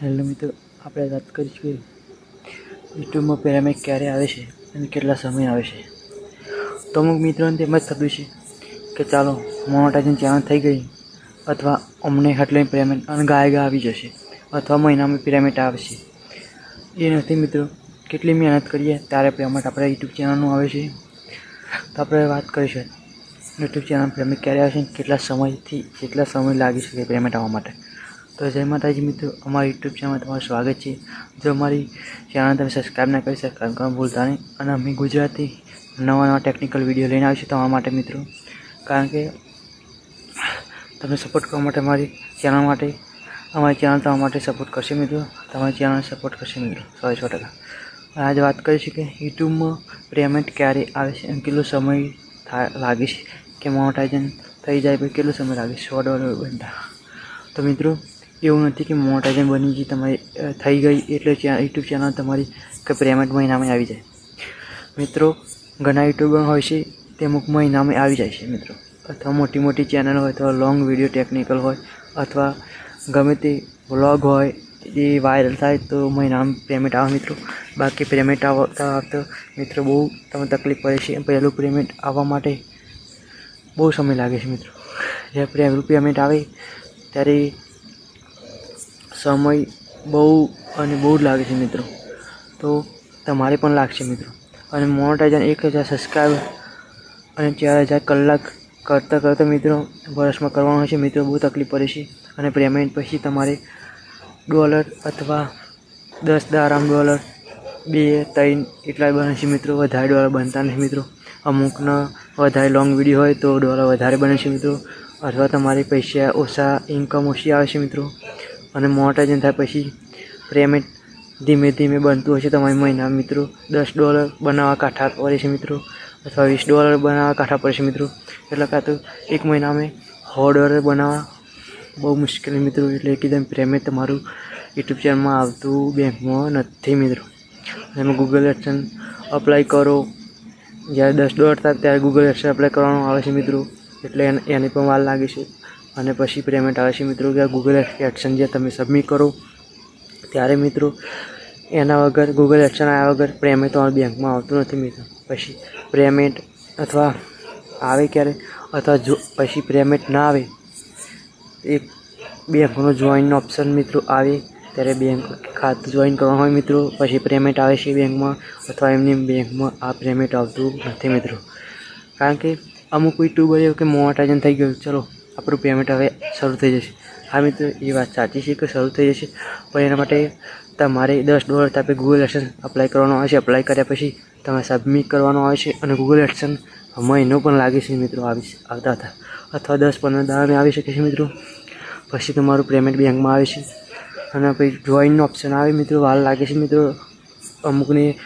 Hello મિત્રો, આપણે વાત કરીશું કે યુટ્યુબમાં પેરામેક ક્યારે આવે છે અને કેટલા સમય આવે છે. તો અમુક મિત્રોને તેમ જ થતું છે કે ચાલો મોનોટાઇઝન ચેનલ થઈ ગઈ અથવા અમને હટલાઇન પેમેન્ટ અને ગાય ગા આવી જશે અથવા મહિનામાં પેમેન્ટ આવશે એ નથી મિત્રો, કેટલી મહેનત કરીએ ત્યારે પેમેન્ટ આપણે યુટ્યુબ ચેનલનું આવે છે. તો આપણે વાત કરીશું યુટ્યુબ ચેનલ પેમેન્ટ ક્યારે આવશે કેટલા સમયથી કેટલા સમય લાગી શકે પેમેન્ટ આવવા માટે. તો જય માતાજી મિત્રો, અમારી યુટ્યુબ ચેનલમાં તમારું સ્વાગત છે. જો અમારી ચેનલ તમે સબસ્ક્રાઈબ ના કરી સબસ્ક્રાઈબ કરવા ભૂલતા નહીં. અને અમે ગુજરાતી નવા નવા ટેકનિકલ વીડિયો લઈને આવીશું તમારા માટે મિત્રો. કારણ કે તમે સપોર્ટ કરવા માટે અમારી ચેનલ માટે, અમારી ચેનલ તમારા માટે સપોર્ટ કરશે મિત્રો. તમારી ચેનલ સપોર્ટ કરશે મિત્રો, સો સો ટકા. આજે વાત કરીશું કે યુટ્યુબમાં પેમેન્ટ ક્યારે આવે છે અને કેટલો સમય થા, લાગે છે કે મોનેટાઇઝન થઈ જાય પછી કેટલો સમય લાગે સો ડોલર બનતા. તો મિત્રો એવું નથી કે મોનેટાઇઝન બની ગઈ, તમારી થઈ ગઈ એટલે યુટ્યુબ ચેનલ તમારી કે પેમેન્ટ મહિનામાં આવી જાય. મિત્રો, ઘણા યુટ્યુબર હોય છે, તે અમુક મહિનામાં આવી જાય છે, મિત્રો. અથવા મોટી મોટી ચેનલ હોય, અથવા લોંગ વીડિયો ટેકનિકલ હોય, અથવા ગમે તે વ્લોગ હોય, એ વાયરલ થાય, તો મહિનામાં પેમેન્ટ આવે, મિત્રો. બાકી પેમેન્ટ આવતા આવતા મિત્રો, બહુ તમને તકલીફ પડે છે. પહેલું પેમેન્ટ આવવા માટે બહુ સમય લાગે છે, મિત્રો. જ્યારે પહેલું પેમેન્ટ આવે, ત્યારે સમય બહુ અને બહુ લાગે છે મિત્રો. તો તમારે પણ લાગશે મિત્રો. અને મોનેટાઇઝન એક હજાર સબસ્ક્રાઈબર અને ચાર હજાર કલાક કરતાં કરતાં મિત્રો વર્ષમાં કરવાનું છે. મિત્રો બહુ તકલીફ પડે છે. અને પેમેન્ટ પછી તમારે ડોલર અથવા દસ દારામ ડોલર બે, ત્રણ એટલા બને છે મિત્રો. વધારે ડોલર બનતા નથી મિત્રો. અમુકનો વધારે લોંગ વીડિયો હોય તો ડોલર વધારે બને છે મિત્રો. અથવા તમારે પૈસા ઓછા ઇન્કમ ઓછી આવે છે મિત્રો. અને મોનેટાઇઝન થાય પછી પેમેન્ટ ધીમે ધીમે બનતું છે. તમારી મહિના મિત્રો દસ ડોલર બનાવવા કાંઠા પડે છે મિત્રો. અથવા વીસ ડોલર બનાવવા કાંઠા પડે છે મિત્રો. એટલે કાં તો એક મહિનામાં સો ડોલર બનાવવા બહુ મુશ્કેલી મિત્રો. એટલે એકદમ પેમેન્ટ તમારું યુટ્યુબ ચેનલમાં આવતું બેંકમાં નથી મિત્રો. તમે ગૂગલ એડસન અપ્લાય કરો. જ્યારે દસ ડોલર થાય ત્યારે ગૂગલ એડસન અપ્લાય કરવાનું આવે છે મિત્રો. એટલે એની પણ વાર લાગે છે. અને પછી પેમેન્ટ આવે છે મિત્રો કે ગૂગલ એડસન જે તમે સબમિટ કરો, ત્યારે મિત્રો, એના વગર ગૂગલ એક્શન આવ્યા વગર પેમેન્ટ તમારા બેંકમાં આવતું નથી મિત્રો. પછી પેમેન્ટ અથવા આવે ક્યારે? અથવા જો, પછી પેમેન્ટ ના આવે એક બેંકનો જોઈનનો ઓપ્શન મિત્રો આવે, ત્યારે બેંક ખાતું જોઈન કરવાનું હોય મિત્રો. પછી પેમેન્ટ આવે છે બેંકમાં અથવા એમની બેંકમાં આ પેમેન્ટ આવતું નથી મિત્રો. કારણ કે અમુક યુટ્યુબર કે મોનેટાઇઝન થઈ ગયું. ચલો આપણું પેમેન્ટ હવે શરૂ થઈ જશે. હા મિત્રો, એ વાત સાચી છે કે શરૂ થઈ જશે. પણ એના માટે તમારે દસ ડોલર તાપે ગૂગલ એડસન અપ્લાય કરવાનો આવે છે. અપ્લાય કર્યા પછી તમારે સબમિટ કરવાનું આવે છે અને ગૂગલ એડસન મહિનો પણ લાગે છે મિત્રો આવી આવતા હતા. અથવા દસ પંદર દાડામાં આવી શકે છે મિત્રો. પછી તમારું પેમેન્ટ બેંકમાં આવે છે. અને પછી ડ્રોઈંગનો ઓપ્શન આવે મિત્રો. વાર લાગે છે મિત્રો. અમુકને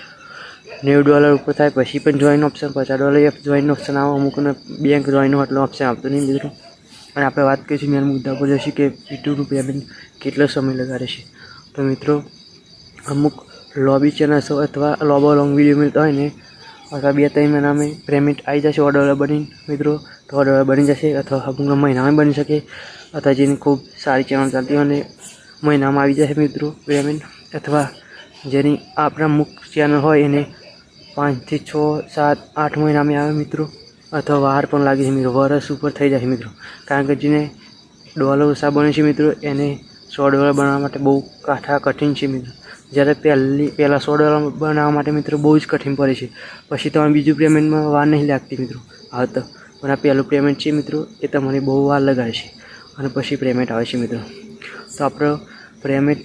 નેવું ડોલર ઉપર થાય, પછી પણ જોઈન ઓપ્શન પચાસ ડોલર જોઈન ઓપ્શન આવે, અમુકને બેંક જોઈનનો એટલો ઓપ્શન આપતો નહીં મિત્રો. અને આપણે વાત કરીશું મેન મુદ્દા પર જશે કે યુટ્યુબનું પેમેન્ટ કેટલો સમય લગાડે છે. તો મિત્રો, અમુક લોબી ચેનલ્સ અથવા લોબો લોંગ વીડિયો મળતા હોય ને, અથવા બે ત્રણ મહિનામાં પેમેન્ટ આવી જશે ઓર્ડર બની મિત્રો, તો ઓર્ડર બની જશે, અથવા અમુક મહિનામાં બની શકે, અથવા જેની ખૂબ સારી ચેનલ ચાલતી હોય અને મહિનામાં આવી જશે મિત્રો પેમેન્ટ અથવા જેની આપણા અમુક ચેનલ હોય એને પાંચથી છ, સાત, આઠ મહિનામાં આવે મિત્રો. અથવા વાર પણ લાગે છે મિત્રો. વરસ ઉપર થઈ જાય છે મિત્રો. કારણ કે જેને ડોલર ઓછા બને છે મિત્રો, એને સો ડોલર બનાવવા માટે બહુ કાઠા કઠિન છે મિત્રો. જ્યારે પહેલી, પહેલાં સો ડોલર બનાવવા માટે મિત્રો બહુ જ કઠિન પડે છે. પછી તમારે બીજું પેમેન્ટમાં વાર નહીં લાગતી મિત્રો. હા તો પણ આ પહેલું પેમેન્ટ છે મિત્રો, એ તમારે બહુ વાર લગાડે છે. અને પછી પેમેન્ટ આવે છે મિત્રો. તો આપણો પેમેન્ટ,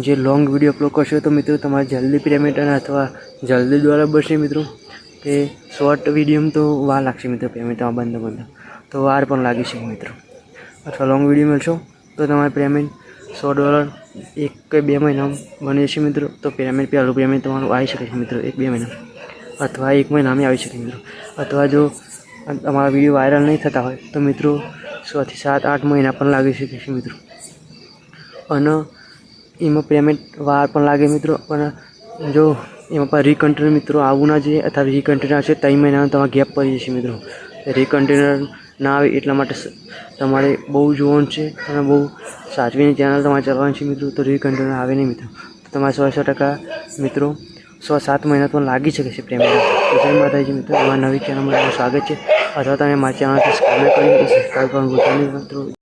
જે લોંગ વીડિયો અપલોડ કરશો તો મિત્રો તમારે જલ્દી પેમેન્ટ અને અથવા જલ્દી ડોલર બનશે મિત્રો. કે શોર્ટ વિડીયોમાં તો વાર લાગશે મિત્રો પેમેન્ટ બંધ બંધ. તો વાર પણ લાગી શકે મિત્રો. અથવા લોંગ વીડિયો મળશો, તો તમારે પેમેન્ટ સો ડોલર એક કે બે મહિનામાં બની જશે મિત્રો. તો પેમેન્ટ પહેલું પેમેન્ટ તમારું આવી શકે છે મિત્રો, એક બે મહિના. અથવા એક મહિનામાં આવી શકે મિત્રો. અથવા જો તમારા વીડિયો વાયરલ નહીં થતા હોય, તો મિત્રો છથી સાત, આઠ મહિના પણ લાગી શકે છે મિત્રો. અને એમાં પેમેન્ટ વાર પણ લાગે મિત્રો. પણ જો એમાં પણ રીકન્ટેનર મિત્રો આવું ના જોઈએ અથવા રીકન્ટેનર છે ત્રણ મહિનાનો તમારે ગેપ પડી જશે મિત્રો. રીકન્ટેનર ના આવે એટલા માટે તમારે બહુ જોવાનું છે અને બહુ સાચવીને ચેનલ તમારે ચલાવવાની છે મિત્રો, તો રિકન્ટેનર આવે નહીં મિત્રો. તમારે સો સો ટકા મિત્રો, સો સાત મહિના તો લાગી શકે છે પ્રેમ. જય માતાજી મિત્રો તમારા નવી ચેનલમાં સ્વાગત છે. અથવા તમે મારી ચેનલ સબસ્ક્રાઈબ કરી સબસ્ક્રાઈબ કરવાનું મિત્રો.